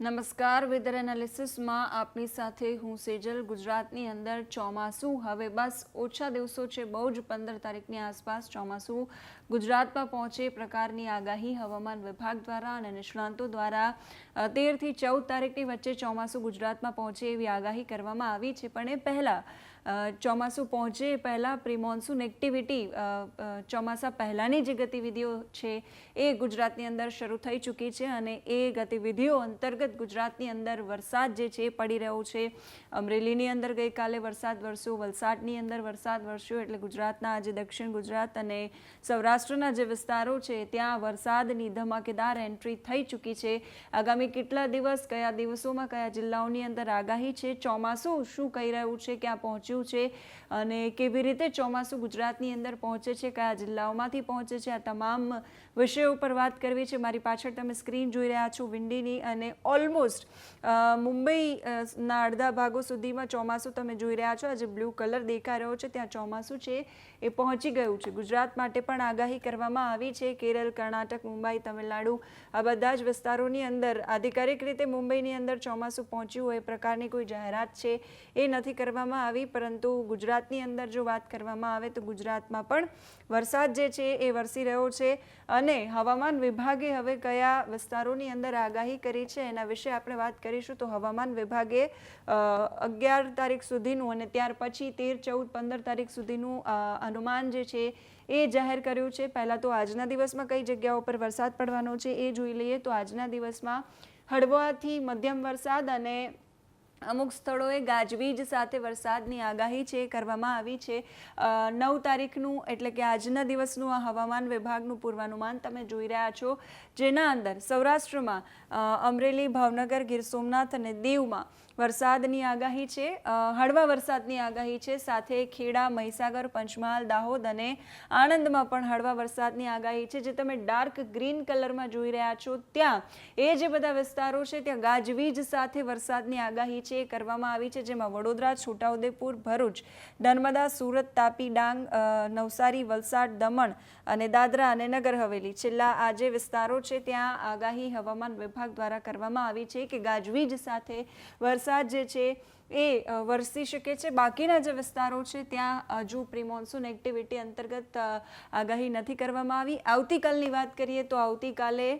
નમસ્કાર વેધર એનાલિસિસમાં આપની સાથે હું સેજલ. ગુજરાતની અંદર ચોમાસું. હવે બસ ઓછા દિવસો છે, બહુ જ પંદર તારીખની આસપાસ ચોમાસું ગુજરાતમાં પહોંચે પ્રકારની આગાહી હવામાન વિભાગ દ્વારા અને નિષ્ણાંતો દ્વારા. તેરથી ચૌદ તારીખની વચ્ચે ચોમાસું ગુજરાતમાં પહોંચે એવી આગાહી કરવામાં આવી છે. પણ એ પહેલાં ચોમાસું પહોંચે પહેલાં પ્રિમોન્સુન એક્ટિવિટી ચોમાસા પહેલાંની જે ગતિવિધિઓ છે એ ગુજરાતની અંદર શરૂ થઈ ચૂકી છે અને એ ગતિવિધિઓ અંતર્ગત ગુજરાતની અંદર વરસાદ જે છે એ પડી રહ્યો છે. અમરેલીની અંદર ગઈકાલે વરસાદ વરસ્યો, વલસાડની અંદર વરસાદ વરસ્યો એટલે ગુજરાતના આજે દક્ષિણ ગુજરાત અને સૌરાષ્ટ્રના જે વિસ્તારો છે ત્યાં વરસાદની ધમાકેદાર એન્ટ્રી થઈ ચૂકી છે. આગામી કેટલા દિવસ, કયા દિવસોમાં, કયા જિલ્લાઓની અંદર આગાહી છે, ચોમાસું શું કહી રહ્યું છે, ક્યાં પહોંચ્યું છે અને કેવી રીતે ચોમાસું ગુજરાતની અંદર પહોંચે છે, કયા જિલ્લાઓમાંથી પહોંચે છે, આ તમામ વિષયો ઉપર વાત કરવી છે. મારી પાછળ તમે સ્ક્રીન જોઈ રહ્યા છો વિંડીની અને ઓલમોસ્ટ મુંબઈના અડધા ભાગો સુધીમાં ચોમાસું તમે જોઈ રહ્યા છો. આજે બ્લુ કલર દેખાઈ રહ્યો છે. ત્યાં ચોમાસું છે. એ પહોંચી ગયું છે. ગુજરાત માટે પણ આગાહી કરવામાં આવી છે. કેરળ, કર્ણાટક, મુંબઈ, તમિલનાડુ આ બધા જ વિસ્તારોની અંદર આધિકારિક રીતે મુંબઈની અંદર ચોમાસું પહોંચ્યું હોય એ પ્રકારની કોઈ જાહેરાત છે એ નથી કરવામાં આવી. પરંતુ ગુજરાતની અંદર જો વાત કરવામાં આવે તો ગુજરાતમાં પણ વરસાદ જે છે એ વરસી રહ્યો છે. અને હવામાન વિભાગે હવે કયા વિસ્તારોની અંદર આગાહી કરી છે એના વિશે આપણે વાત કરીશું. તો હવામાન વિભાગે અગિયાર તારીખ સુધીનું અને ત્યાર પછી તેર, ચૌદ, પંદર તારીખ સુધીનું અનુમાન જે છે એ જાહેર કર્યું છે. પહેલાં તો આજના દિવસમાં કઈ જગ્યાઓ પર વરસાદ પડવાનો છે એ જોઈ લઈએ. તો આજના દિવસમાં હળવાથી મધ્યમ વરસાદ અને અમુક સ્થળોએ ગાજવીજ સાથે વરસાદની આગાહી છે, કરવામાં આવી છે. નવ તારીખનું એટલે કે આજના દિવસનું આ હવામાન વિભાગનું પૂર્વાનુમાન તમે જોઈ રહ્યા છો. જેના અંદર સૌરાષ્ટ્રમાં અમરેલી, ભાવનગર, ગીર સોમનાથ અને દીવમાં વરસાદની આગાહી છે. હળવા વરસાદની આગાહી છે. સાથે ખેડા, મહીસાગર, પંચમહાલ, દાહોદ અને આણંદમાં પણ હળવા વરસાદની આગાહી છે. જે તમે ડાર્ક ગ્રીન કલરમાં જોઈ રહ્યા છો, ત્યાં એ જે બધા વિસ્તારો છે, ત્યાં ગાજવીજ સાથે વરસાદની આગાહી છે, એ કરવામાં આવી છે. જેમાં વડોદરા, છોટાઉદેપુર, ભરૂચ, નર્મદા, સુરત, તાપી, ડાંગ નવસારી, વલસાડ, દમણ અને દાદરા અને નગર હવેલી. છેલ્લા આ જે વિસ્તારો છે, ત્યાં આગાહી હવામાન વિભાગ દ્વારા કરવામાં આવી છે કે ગાજવીજ સાથે વરસાદ જે છે એ વરસી શકે છે. બાકીના જે વિસ્તારો છે, ત્યાં હજુ પ્રી મોન્સૂન એક્ટિવિટી અંતર્ગત આગાહી નથી કરવામાં આવી. આવતીકાલની વાત કરીએ તો આવતીકાલે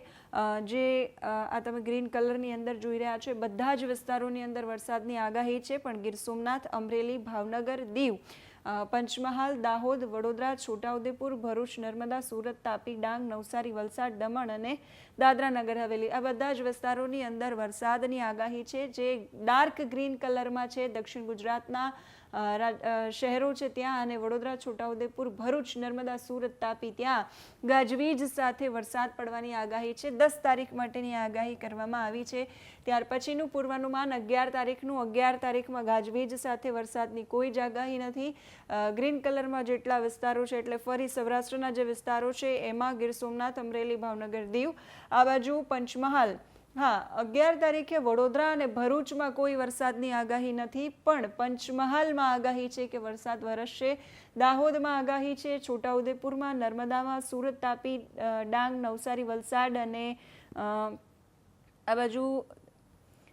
જે આ તમે ગ્રીન કલરની અંદર જોઈ રહ્યા છો બધા જ વિસ્તારોની અંદર વરસાદની આગાહી છે. પણ ગીર સોમનાથ, અમરેલી, ભાવનગર દીવ પંચમહાલ, દાહોદ, વડોદરા, છોટાઉદેપુર, ભરૂચ, નર્મદા, સુરત, તાપી, ડાંગ, નવસારી, વલસાડ, દમણ અને દાદરા નગર હવેલી. આ બધા જ વિસ્તારોની અંદર વરસાદની આગાહી છે, જે ડાર્ક ગ્રીન કલરમાં છે. દક્ષિણ ગુજરાતના શહેરો છે ત્યાં અને વડોદરા, છોટાઉદેપુર, ભરૂચ, નર્મદા, સુરત, તાપી ત્યાં ગાજવીજ સાથે વરસાદ પડવાની આગાહી છે. દસ તારીખ માટેની આગાહી કરવામાં આવી છે. ત્યાર પછીનું પૂર્વાનુમાન અગિયાર તારીખનું. અગિયાર તારીખમાં ગાજવીજ સાથે વરસાદની કોઈ જ આગાહી નથી. ગ્રીન કલરમાં જેટલા વિસ્તારો છે એટલે ફરી સૌરાષ્ટ્રના જે વિસ્તારો છે, એમાં ગીર સોમનાથ, અમરેલી, ભાવનગર દીવ, આ બાજુ પંચમહાલ હા, અગિયાર તારીખે વડોદરા અને ભરૂચમાં કોઈ વરસાદની આગાહી નથી, પણ પંચમહાલમાં આગાહી છે કે વરસાદ વરસશે. દાહોદમાં આગાહી છે, છોટાઉદેપુરમાં, નર્મદામાં સુરત તાપી ડાંગ, નવસારી, વલસાડ અને આ બાજુ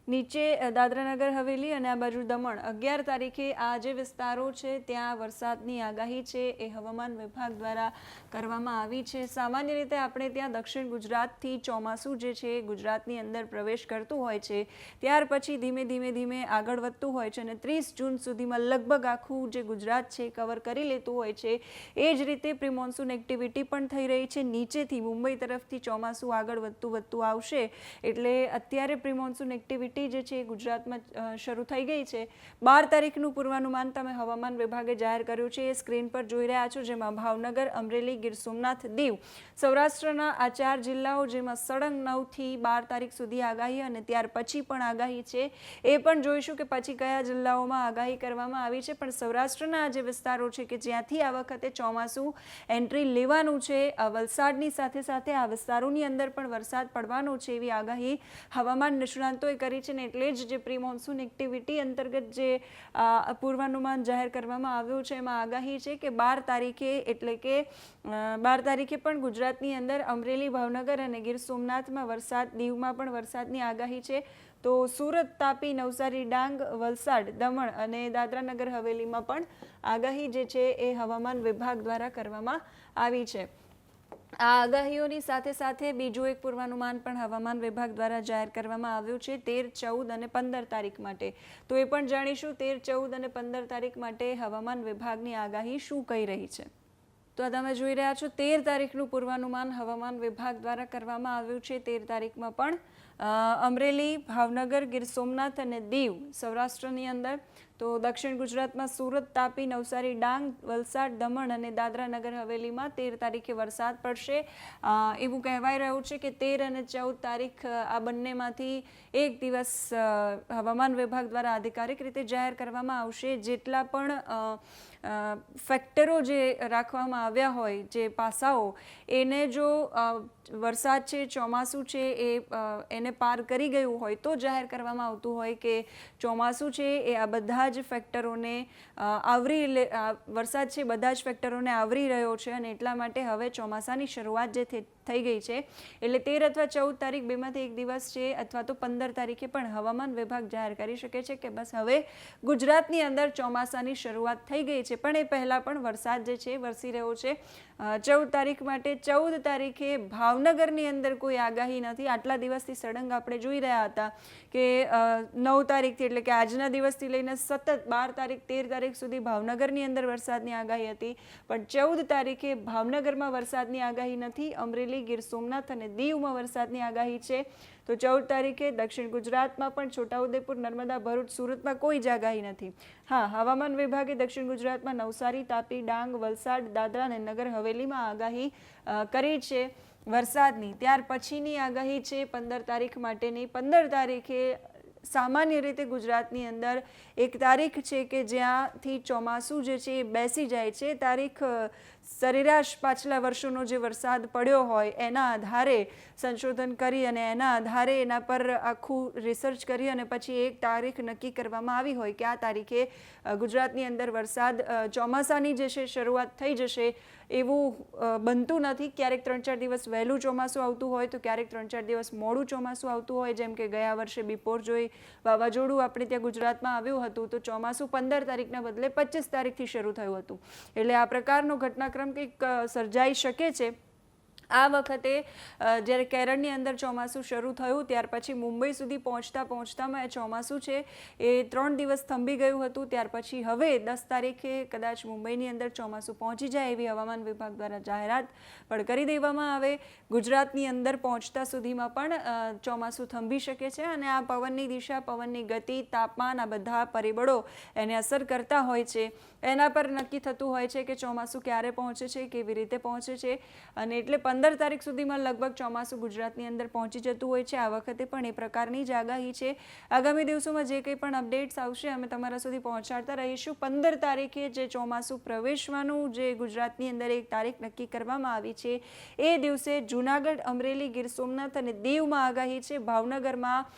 નીચે દાદરાનગર, હવેલી અને આ બાજુ દમણ. અગિયાર તારીખે આ જે વિસ્તારો છે, ત્યાં વરસાદની આગાહી છે, એ હવામાન વિભાગ દ્વારા કરવામાં આવી છે. સામાન્ય રીતે આપણે ત્યાં દક્ષિણ ગુજરાતથી ચોમાસું જે છે, ગુજરાતની અંદર પ્રવેશ કરતું હોય છે, ત્યાર પછી ધીમે ધીમે ધીમે આગળ વધતું હોય છે અને ત્રીસ જૂન સુધીમાં લગભગ આખું જે ગુજરાત છે કવર કરી લેતું હોય છે. એ જ રીતે પ્રીમોન્સૂન એક્ટિવિટી પણ થઈ રહી છે. નીચેથી મુંબઈ તરફથી ચોમાસું આગળ વધતું વધતું આવશે. એટલે અત્યારે પ્રી મોન્સૂન એક્ટિવિટી જે છે એ ગુજરાતમાં શરૂ થઈ ગઈ છે. બાર તારીખનું પૂર્વાનુમાન તમે હવામાન વિભાગે જાહેર કર્યું છે. એ સ્ક્રીન પર જોઈ રહ્યા છો જેમાં ભાવનગર, અમરેલી, ગીર સોમનાથ, દીવ, સૌરાષ્ટ્રના આ ચાર જિલ્લાઓ જેમાં સળંગ નવથી બાર તારીખ સુધી આગાહી અને ત્યાર પછી પણ આગાહી છે. એ પણ જોઈશું કે પછી કયા જિલ્લાઓમાં આગાહી કરવામાં આવી છે. પણ સૌરાષ્ટ્રના જે વિસ્તારો છે કે જ્યાંથી આ વખતે ચોમાસું એન્ટ્રી લેવાનું છે વલસાડની સાથે સાથે આ વિસ્તારોની અંદર પણ વરસાદ પડવાનો છે એવી આગાહી હવામાન નિષ્ણાંતોએ કરી છે ને એટલે જ જે પ્રી મોન્સૂન એક્ટિવિટી અંતર્ગત જે પૂર્વાનુમાન જાહેર કરવામાં આવ્યું છે, એમાં આગાહી છે કે બાર તારીખે એટલે કે બાર તારીખે પણ ગુજરાતની અંદર અમરેલી, ભાવનગર અને ગીર સોમનાથમાં વરસાદ, દીવમાં પણ વરસાદની આગાહી છે. તો સુરત, તાપી, નવસારી, ડાંગ, વલસાડ, દમણ અને દાદરાનગર હવેલીમાં પણ આગાહી જે છે એ હવામાન વિભાગ દ્વારા કરવામાં આવી છે. આ આગાહીઓની સાથે સાથે બીજું એક પૂર્વાનુમાન પણ હવામાન વિભાગ દ્વારા જાહેર કરવામાં આવ્યું છે, તેર, ચૌદ અને પંદર તારીખ માટે. તો એ પણ જાણીશું, તેર, ચૌદ અને પંદર તારીખ માટે હવામાન વિભાગની આગાહી શું કહી રહી છે? તો આ તમે જોઈ રહ્યા છો, તેર તારીખનું પૂર્વાનુમાન હવામાન વિભાગ દ્વારા કરવામાં આવ્યું છે. તેર તારીખમાં પણ અમરેલી, ભાવનગર, ગીર સોમનાથ અને દીવ સૌરાષ્ટ્રની અંદર તો દક્ષિણ ગુજરાતમાં સુરત તાપી, નવસારી, ડાંગ, વલસાડ, દમણ અને દાદરા નગર હવેલીમાં તેર તારીખે વરસાદ પડશે. એવું કહેવાય રહ્યું છે કે તેર અને ચૌદ તારીખ આ બંનેમાંથી એક દિવસ હવામાન વિભાગ દ્વારા આધિકારિક રીતે જાહેર કરવામાં આવશે. જેટલા પણ ફેક્ટરો જે રાખવામાં આવ્યા હોય, જે પાસાઓ, એને જો વરસાદ છે, ચોમાસું છે, એ એને પાર કરી ગયું હોય, તો જાહેર કરવામાં આવતું હોય કે ચોમાસું છે, એ આ બધા જ ફેક્ટરોને આવરી વરસાદ છે, બધા જ ફેક્ટરોને આવરી રહ્યો છે અને એટલા માટે હવે ચોમાસાની શરૂઆત જે થઈ ગઈ છે. એટલે તેર અથવા ચૌદ તારીખ બેમાંથી એક દિવસ છે અથવા તો પંદર તારીખે પણ હવામાન વિભાગ જાહેર કરી શકે છે કે બસ હવે ગુજરાતની અંદર ચોમાસાની શરૂઆત થઈ ગઈ છે. પણ એ પહેલાં પણ વરસાદ જે છે વરસી રહ્યો છે. ચૌદ તારીખ માટે ચૌદ તારીખે ભાવનગરની અંદર કોઈ આગાહી નથી. આટલા દિવસથી સળંગ આપણે જોઈ રહ્યા હતા કે નવ તારીખથી એટલે કે આજના દિવસથી લઈને સતત બાર તારીખ, તેર તારીખ સુધી ભાવનગરની અંદર વરસાદની આગાહી હતી. પણ ચૌદ તારીખે ભાવનગરમાં વરસાદની આગાહી નથી. અમરેલી ગીર સોમનાથ અને દીવમાં વરસાદની આગાહી છે. તો ચૌદ તારીખે દક્ષિણ ગુજરાતમાં પણ છોટાઉદેપુર, નર્મદા, ભરૂચ, સુરતમાં કોઈ જ આગાહી નથી. હા, હવામાન વિભાગે દક્ષિણ ગુજરાતમાં નવસારી, તાપી, ડાંગ, વલસાડ, દાદરા અને નગર હવેલીમાં આગાહી કરી છે વરસાદની. ત્યાર પછીની આગાહી છે પંદર તારીખ માટેની. પંદર તારીખે સામાન્ય રીતે ગુજરાતની અંદર એક તારીખ છે કે જ્યાંથી ચોમાસું જે છે એ બેસી જાય છે. તારીખ સરેરાશ પાછલા વર્ષોનો જે વરસાદ પડ્યો હોય, એના આધારે સંશોધન કરી અને એના આધારે એના પર આખું રિસર્ચ કરી અને પછી એક તારીખ નક્કી કરવામાં આવી હોય કે આ તારીખે ગુજરાતની અંદર વરસાદ ચોમાસાની જે છે શરૂઆત થઈ જશે એવું બનતું નથી. ક્યારેક ત્રણ ચાર દિવસ વહેલું ચોમાસું આવતું હોય તો ક્યારેક ત્રણ ચાર દિવસ મોડું ચોમાસું આવતું હોય, જેમ કે ગયા વર્ષે બિપોર જોઈ વાવાઝોડું આપણે ત્યાં ગુજરાતમાં આવ્યું હતું, તો ચોમાસું પંદર તારીખના બદલે પચીસ તારીખથી શરૂ થયું હતું. એટલે આ પ્રકારનો ઘટનાક્રમ કંઈક સર્જાઈ શકે છે આ વખતે જ્યારે કેરળની અંદર ચોમાસું શરૂ થયું, ત્યાર પછી મુંબઈ સુધી પહોંચતા પહોંચતામાં એ ચોમાસું છે, એ ત્રણ દિવસ થંભી ગયું હતું. ત્યાર પછી હવે દસ તારીખે કદાચ મુંબઈની અંદર ચોમાસું પહોંચી જાય એવી હવામાન વિભાગ દ્વારા જાહેરાત પણ કરી દેવામાં આવે. ગુજરાતની અંદર પહોંચતા સુધીમાં પણ ચોમાસું થંભી શકે છે અને આ પવનની દિશા, પવનની ગતિ, તાપમાન, આ બધા પરિબળો એને અસર કરતા હોય છે. એના પર નક્કી થતું હોય છે કે ચોમાસું ક્યારે પહોંચે છે, કેવી રીતે પહોંચે છે અને એટલે પંદર તારીખ સુધીમાં લગભગ ચોમાસું ગુજરાતની અંદર પહોંચી જતું હોય છે. આ વખતે પણ એ પ્રકારની જ આગાહી છે. આગામી દિવસોમાં જે કંઈ પણ અપડેટ્સ આવશે, અમે તમારા સુધી પહોંચાડતા રહીશું. પંદર તારીખે જે ચોમાસું પ્રવેશવાનું જે ગુજરાતની અંદર એક તારીખ નક્કી કરવામાં આવી છે, એ દિવસે જૂનાગઢ, અમરેલી, ગીર સોમનાથ અને દીવમાં આગાહી છે. ભાવનગરમાં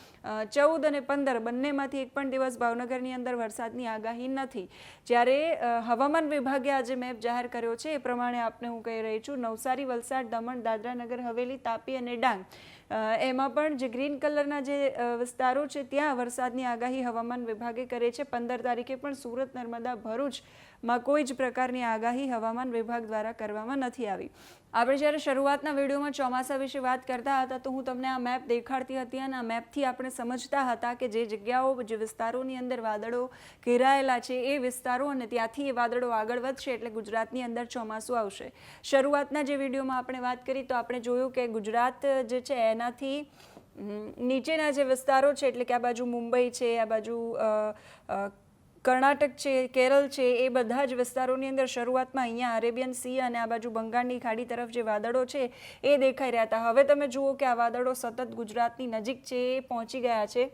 ચૌદ અને પંદર બંનેમાંથી એક પણ દિવસ ભાવનગરની અંદર વરસાદની આગાહી નથી. જ્યારે હવામાન વિભાગે આજે મેપ જાહેર કર્યો છે, એ પ્રમાણે આપને હું કહી રહી છું, નવસારી, વલસાડ, દમણ દાદરા નગર હવેલી, તાપી અને ડાંગ. એમાં પણ જે ગ્રીન કલરના જે વિસ્તારો છે, ત્યાં વરસાદની આગાહી હવામાન વિભાગે કરે છે. પંદર તારીખે પણ સુરત, નર્મદા ભરૂચમાં કોઈ જ પ્રકારની આગાહી હવામાન વિભાગ દ્વારા કરવામાં નથી આવી. આપણે જ્યારે શરૂઆતના વિડીયોમાં ચોમાસા વિશે વાત કરતા હતા, તો હું તમને આ મેપ દેખાડતી હતી અને આ મેપથી આપણે સમજતા હતા કે જે જગ્યાઓ, જે વિસ્તારોની અંદર વાદળો ઘેરાયેલા છે, એ વિસ્તારો અને ત્યાંથી એ વાદળો આગળ વધશે એટલે ગુજરાતની અંદર ચોમાસું આવશે. શરૂઆતના જે વિડીયોમાં આપણે વાત કરી, તો આપણે જોયું કે ગુજરાત જે છે, એનાથી નીચેના જે વિસ્તારો છે, એટલે કે આ બાજુ મુંબઈ છે, આ બાજુ કર્ણાટક છે, કેરળ છે, એ બધા જ વિસ્તારોની અંદર શરૂઆતમાં અહીંયા અરેબિયન સી અને આ બાજુ બંગાળની ખાડી તરફ જે વાદળો છે, એ દેખાઈ રહ્યા હતા. હવે તમે જુઓ કે આ વાદળો સતત ગુજરાતની નજીક છે, એ પહોંચી ગયા છે.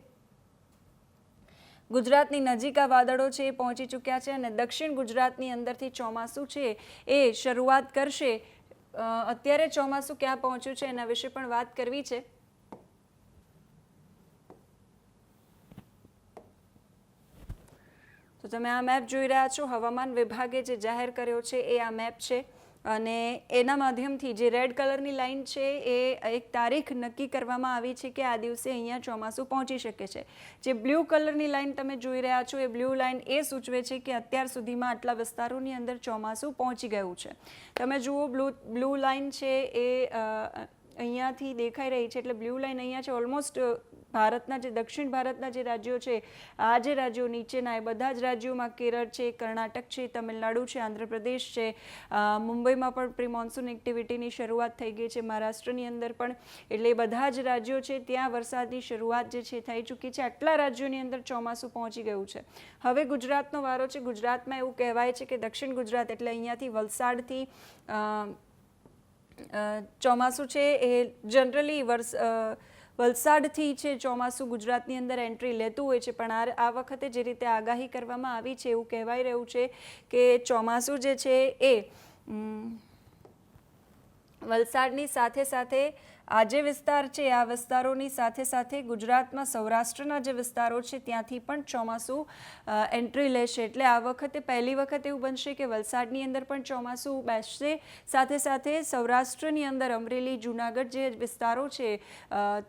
ગુજરાતની નજીક આ વાદળો છે, એ પહોંચી ચૂક્યા છે અને દક્ષિણ ગુજરાતની અંદરથી ચોમાસું છે, એ શરૂઆત કરશે. અત્યારે ચોમાસું ક્યાં પહોંચ્યું છે એના વિશે પણ વાત કરવી છે. તો તમે આ મેપ જોઈ રહ્યા છો. હવામાન વિભાગે જે જાહેર કર્યો છે એ આ મેપ છે. અને એના માધ્યમથી જે રેડ કલરની લાઇન છે એ એક તારીખ નક્કી કરવામાં આવી છે કે આ દિવસે અહીંયા ચોમાસું પહોંચી શકે છે. જે બ્લુ કલરની લાઇન તમે જોઈ રહ્યા છો એ બ્લુ લાઇન એ સૂચવે છે કે અત્યાર સુધીમાં આટલા વિસ્તારોની અંદર ચોમાસું પહોંચી ગયું છે. તમે જુઓ બ્લુ બ્લુ લાઇન છે એ અહીંયાથી દેખાઈ રહી છે. એટલે બ્લુ લાઈન અહીંયા છે. ઓલમોસ્ટ ભારતના જે, દક્ષિણ ભારતના જે રાજ્યો છે, આ જે રાજ્યો નીચેના એ બધા જ રાજ્યોમાં કેરળ છે, કર્ણાટક છે, તમિલનાડુ છે, આંધ્રપ્રદેશ છે મુંબઈમાં પણ પ્રી મોન્સૂન એક્ટિવિટીની શરૂઆત થઈ ગઈ છે, મહારાષ્ટ્રની અંદર પણ. એટલે બધા જ રાજ્યો છે, ત્યાં વરસાદની શરૂઆત જે છે, થઈ ચૂકી છે. આટલા રાજ્યોની અંદર ચોમાસું પહોંચી ગયું છે. હવે ગુજરાતનો વારો છે, ગુજરાતમાં એવું કહેવાય છે કે દક્ષિણ ગુજરાત એટલે અહીંયાથી વલસાડથી ચોમાસું છે, એ જનરલી વર્ષ વલસાડથી છે ચોમાસું ગુજરાતની અંદર એન્ટ્રી લેતું હોય છે, પણ આ વખતે જે રીતે આગાહી કરવામાં આવી છે, એવું કહેવાય રહ્યું છે કે ચોમાસું જે છે એ વલસાડની સાથે સાથે આ જે વિસ્તાર છે, આ વિસ્તારોની સાથે સાથે ગુજરાતમાં સૌરાષ્ટ્રના જે વિસ્તારો છે, ત્યાંથી પણ ચોમાસું એન્ટ્રી લેશે. એટલે આ વખતે, પહેલી વખત એવું બનશે કે વલસાડની અંદર પણ ચોમાસું બેસશે. સાથે સાથે સૌરાષ્ટ્રની અંદર અમરેલી, જુનાગઢ જે વિસ્તારો છે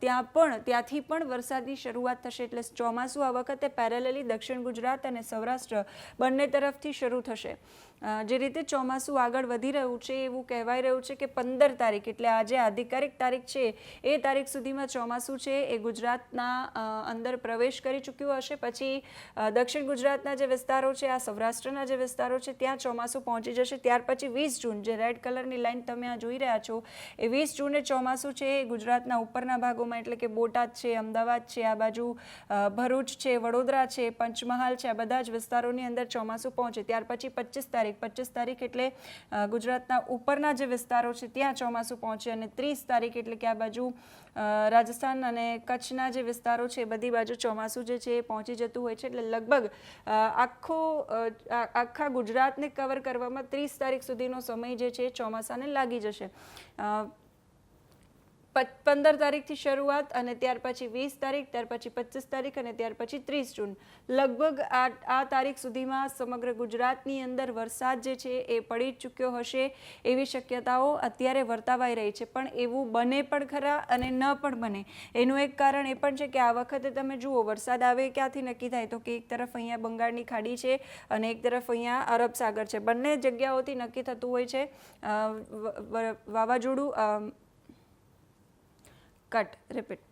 ત્યાં પણ, ત્યાંથી પણ વરસાદની શરૂઆત થશે. એટલે ચોમાસું આ વખતે પેરેલલી દક્ષિણ ગુજરાત અને સૌરાષ્ટ્ર બંને તરફથી શરૂ થશે. જે રીતે ચોમાસું આગળ વધી રહ્યું છે, એવું કહેવાય રહ્યું છે કે પંદર તારીખ, એટલે આજે આધિકારિક તારીખ છે, એ તારીખ સુધીમાં ચોમાસું છે, એ ગુજરાતના અંદર પ્રવેશ કરી ચૂક્યું હશે. પછી દક્ષિણ ગુજરાતના જે વિસ્તારો છે, આ સૌરાષ્ટ્રના જે વિસ્તારો છે, ત્યાં ચોમાસું પહોંચી જશે. ત્યાર પછી વીસ જૂન, જે રેડ કલરની લાઇન તમે આ જોઈ રહ્યા છો, એ વીસ જૂને ચોમાસું છે, એ ગુજરાતના ઉપરના ભાગોમાં, એટલે કે બોટાદ છે, અમદાવાદ છે, આ બાજુ ભરૂચ છે, વડોદરા છે, પંચમહાલ છે, આ બધા જ વિસ્તારોની અંદર ચોમાસું પહોંચે. ત્યાર પછી પચીસ તારીખ પચીસ તારીખ એટલે ગુજરાતના ઉપરના જે વિસ્તારો છે ત્યાં ચોમાસું પહોંચે અને ત્રીસ તારીખ એટલે કે આ બાજુ રાજસ્થાન અને કચ્છના જે વિસ્તારો છે બધી બાજુ ચોમાસું જે છે એ પહોંચી જતું હોય છે. એટલે લગભગ આખો આખા ગુજરાતને કવર કરવામાં ત્રીસ તારીખ સુધીનો સમય જે છે ચોમાસાને લાગી જશે. પંદર તારીખથી શરૂઆત અને ત્યાર પછી વીસ તારીખ, ત્યાર પછી પચીસ તારીખ અને ત્યાર પછી ત્રીસ જૂન. લગભગ આ આ તારીખ સુધીમાં સમગ્ર ગુજરાતની અંદર વરસાદ જે છે એ પડી ચૂક્યો હશે એવી શક્યતાઓ અત્યારે વર્તાવાઈ રહી છે. પણ એવું બને પણ ખરા અને ન પણ બને. એનું એક કારણ એ પણ છે કે આ વખતે તમે જુઓ, વરસાદ આવે ક્યાંથી નક્કી થાય? તો કે એક તરફ અહીંયા બંગાળની ખાડી છે અને એક તરફ અહીંયા અરબ સાગર છે. બંને જગ્યાઓથી નક્કી થતું હોય છે. વાવાઝોડું કટ રિપીટ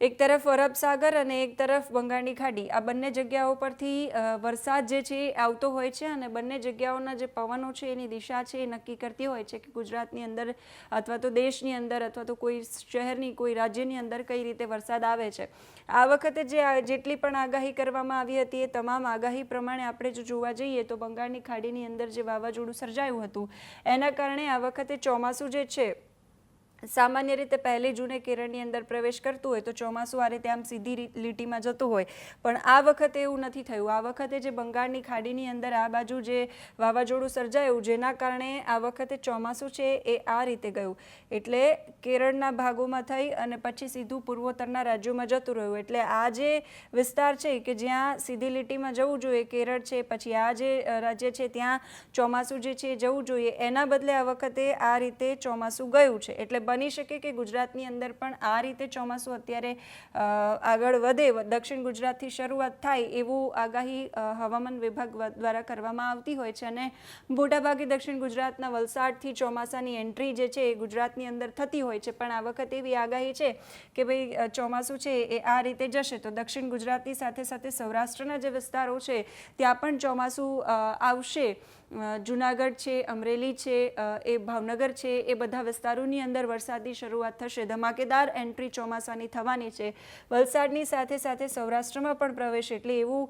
એક તરફ અરબ સાગર અને એક તરફ બંગાળની ખાડી. આ બંને જગ્યાઓ પરથી વરસાદ જે છે એ આવતો હોય છે અને બંને જગ્યાઓના જે પવનો છે એની દિશા છે એ નક્કી કરતી હોય છે કે ગુજરાતની અંદર અથવા તો દેશની અંદર અથવા તો કોઈ શહેરની, કોઈ રાજ્યની અંદર કઈ રીતે વરસાદ આવે છે. આ વખતે જે જેટલી પણ આગાહી કરવામાં આવી હતી એ તમામ આગાહી પ્રમાણે આપણે જો જોવા જઈએ તો બંગાળની ખાડીની અંદર જે વાવાઝોડું સર્જાયું હતું, એના કારણે આ વખતે ચોમાસું જે છે સામાન્ય રીતે પહેલી જૂને કેરળની અંદર પ્રવેશ કરતું હોય તો ચોમાસું આ રીતે આમ સીધી લીટીમાં જતું હોય. પણ આ વખતે એવું નથી થયું. આ વખતે જે બંગાળની ખાડીની અંદર આ બાજુ જે વાવાઝોડું સર્જાયું, જેના કારણે આ વખતે ચોમાસું છે એ આ રીતે ગયું. એટલે કેરળના ભાગોમાં થઈ અને પછી સીધું પૂર્વોત્તરના રાજ્યોમાં જતું રહ્યું. એટલે આ જે વિસ્તાર છે કે જ્યાં સીધી લીટીમાં જવું જોઈએ, કેરળ છે, પછી આ જે રાજ્ય છે, ત્યાં ચોમાસું જે છે જવું જોઈએ, એના બદલે આ વખતે આ રીતે ચોમાસું ગયું છે. એટલે બની શકે કે ગુજરાતની અંદર પણ આ રીતે ચોમાસું અત્યારે આગળ વધે દક્ષિણ ગુજરાતથી શરૂઆત થાય એવું આગાહી હવામાન વિભાગ દ્વારા કરવામાં આવતી હોય છે અને મોટાભાગે દક્ષિણ ગુજરાતના વલસાડથી ચોમાસાની એન્ટ્રી જે છે એ ગુજરાતની અંદર થતી હોય છે. પણ આ વખતે એવી આગાહી છે કે ભાઈ ચોમાસું છે એ આ રીતે જશે. તો દક્ષિણ ગુજરાતની સાથે સાથે સૌરાષ્ટ્રના જે વિસ્તારો છે, ત્યાં પણ ચોમાસું આવશે. જુનાગઢ છે, અમરેલી છે એ ભાવનગર છે, એ બધા વિસ્તારોની અંદર વરસાદની શરૂઆત થશે. ધમાકેદાર એન્ટ્રી ચોમાસાની થવાની છે. વલસાડની સાથે સાથે સૌરાષ્ટ્રમાં પણ પ્રવેશ એટલે એવું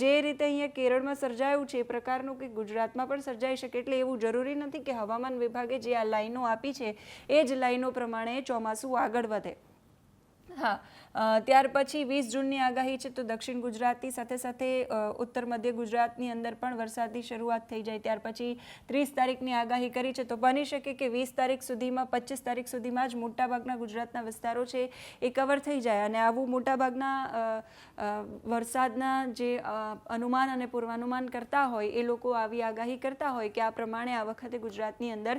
જે રીતે અહીંયા કેરળમાં સર્જાયું છે, એ પ્રકારનું કે ગુજરાતમાં પણ સર્જાઈ શકે એટલે એવું જરૂરી નથી કે હવામાન વિભાગે જે આ લાઈનો આપી છે, એ જ લાઈનો પ્રમાણે ચોમાસું આગળ વધે. હા ત્યાર પછી વીસ જૂનની આગાહી છે તો દક્ષિણ ગુજરાતની સાથે સાથે ઉત્તર મધ્ય ગુજરાતની અંદર પણ વરસાદની શરૂઆત થઈ જાય. ત્યાર પછી ત્રીસ તારીખની આગાહી કરી છે તો બની શકે કે વીસ તારીખ સુધીમાં, પચીસ તારીખ સુધીમાં જ મોટાભાગના ગુજરાતના વિસ્તારો છે એ કવર થઈ જાય અને આવું મોટાભાગના વરસાદના જે અનુમાન અને પૂર્વાનુમાન કરતા હોય એ લોકો આવી આગાહી કરતા હોય કે આ પ્રમાણે આ વખતે ગુજરાતની અંદર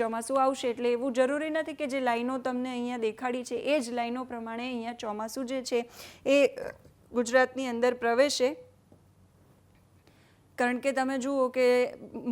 ચોમાસું આવશે. એટલે એવું જરૂરી નથી કે જે લાઈનો તમને અહીંયા દેખાડી છે એ જ લાઈનો પ્રમાણે અહીંયા ચોમાસું જે છે એ ગુજરાતની અંદર પ્રવેશે કારણ કે તમે જુઓ કે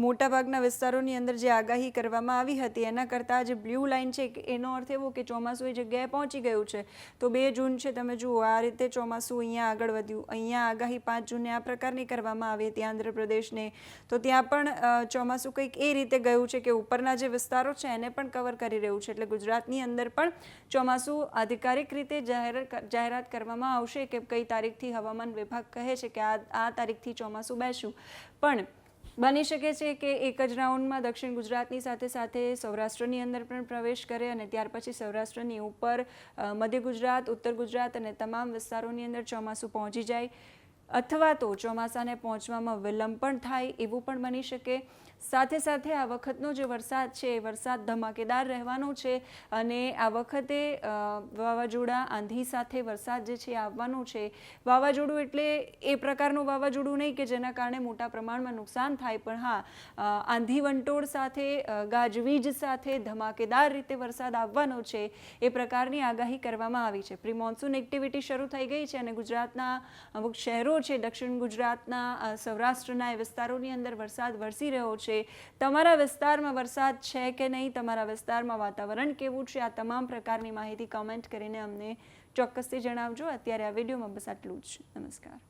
મોટાભાગના વિસ્તારોની અંદર જે આગાહી કરવામાં આવી હતી, એના કરતાં જે બ્લુ લાઇન છે એનો અર્થ એવો કે ચોમાસું એ જગ્યાએ પહોંચી ગયું છે. તો બે જૂન છે, તમે જુઓ, આ રીતે ચોમાસું અહીંયા આગળ વધ્યું. અહીંયા આગાહી પાંચ જૂને આ પ્રકારની કરવામાં આવી હતી આંધ્રપ્રદેશને. તો ત્યાં પણ ચોમાસું કંઈક એ રીતે ગયું છે કે ઉપરના જે વિસ્તારો છે, એને પણ કવર કરી રહ્યું છે. એટલે ગુજરાતની અંદર પણ ચોમાસું આધિકારિક રીતે જાહેર જાહેરાત કરવામાં આવશે કે કઈ તારીખથી હવામાન વિભાગ કહે છે કે આ આ તારીખથી ચોમાસું બેસ્યું. પણ બની શકે છે કે એક જ રાઉન્ડમાં દક્ષિણ ગુજરાતની સાથે સાથે સૌરાષ્ટ્રની અંદર પણ પ્રવેશ કરે અને ત્યાર પછી સૌરાષ્ટ્રની ઉપર મધ્ય ગુજરાત, ઉત્તર ગુજરાત અને તમામ વિસ્તારોની અંદર ચોમાસું પહોંચી જાય. અથવા તો ચોમાસાને પહોંચવામાં વિલંબ પણ થાય એવું પણ બની શકે. સાથે સાથે આ વખતનો જે વરસાદ છે, એ વરસાદ ધમાકેદાર રહેવાનો છે અને આ વખતે વાવાઝોડા આંધી સાથે વરસાદ જે છે આવવાનો છે. વાવાઝોડું એટલે એ પ્રકારનું વાવાઝોડું નહીં કે જેના કારણે મોટા પ્રમાણમાં નુકસાન થાય. પણ હા આંધી વંટોળ સાથે ગાજવીજ સાથે ધમાકેદાર રીતે વરસાદ આવવાનો છે. એ પ્રકારની આગાહી કરવામાં આવી છે. પ્રી મોન્સૂન એક્ટિવિટી શરૂ થઈ ગઈ છે અને ગુજરાતના અમુક શહેરો છે દક્ષિણ ગુજરાતના સૌરાષ્ટ્રના એ વિસ્તારોની અંદર વરસાદ વરસી રહ્યો છે. તમારા વિસ્તારમાં વરસાદ છે કે નહીં? તમારા વિસ્તારમાં વાતાવરણ કેવું છે? આ તમામ પ્રકારની માહિતી કમેન્ટ કરીને અમને ચોક્કસથી જણાવજો. અત્યારે આ વિડીયોમાં બસ આટલું જ. નમસ્કાર.